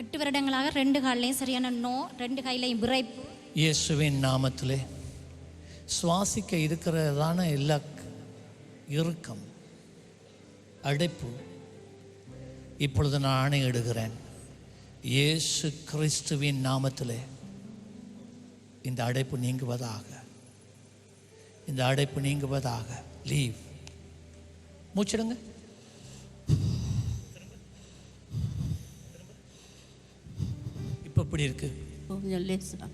எட்டு வருடங்களாக ரெண்டு கால்லையும் சரியான நோ ரெண்டு கையிலையும் விரைப்பு. இயேசுவின் நாமத்திலே சுவாசிக்க இருக்கிறதான எல்லா இறுக்கம் அடைப்பு இப்பொழுது நான் ஆணையிடுகிறேன். இயேசு கிறிஸ்துவின் நாமத்திலே இந்த அடைப்பு நீங்குவதாக இந்த அடைப்பு நீங்குவதாக. லீவ். மூச்சிடுங்க. இப்படி இருக்கு? கொஞ்சம் லேசாக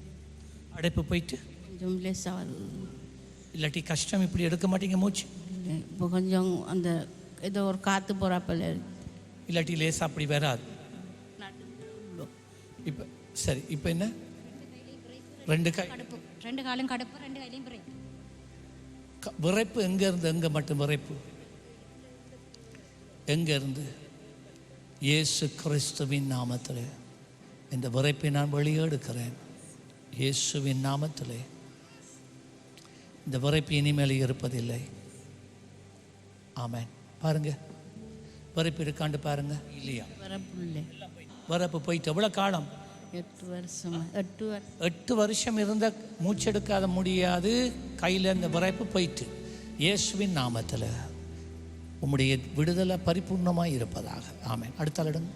அடைப்பு போயிட்டு? கொஞ்சம் லேசாக வருது. இல்லாட்டி கஷ்டம் இப்படி எடுக்க மாட்டீங்க மூச்சு? இப்போ கொஞ்சம் அந்த ஏதோ ஒரு காற்று போகிறாப்பில் இல்லாட்டி லேசா அப்படி வராது. இப்போ சரி இப்போ என்ன? ரெண்டு கை. கடுப்பு. ரெண்டு காலும் கடுப்பு ரெண்டு கையிலையும் விரைப்பு. விறைப்பு எங்க இருந்து எங்க மட்டும் விறைப்பு எங்க இருந்து? இயேசு கிறிஸ்துவின் நாமத்திலே. இந்த விறைப்பை நான் வெளியே எடுக்கிறேன் இயேசுவின் நாமத்திலே. இந்த விறைப்பு இனிமேல் இருப்பதில்லை. ஆமென். பாருங்க. விறைப்பு இருக்காண்டு பாருங்க. இல்லையா? விறைப்பு போயிட்டு எவ்வளோ காலம்? எட்டு வருஷமா? எட்டு வருஷம் எட்டு வருஷம் இருந்த மூச்செடுக்காத முடியாது. கையில் இந்த விரைப்பு போயிட்டு இயேசுவின் நாமத்தில். உம்முடைய விடுதலை பரிபூர்ணமாக இருப்பதாக. ஆமென். அடுத்த ஆள் எடுங்க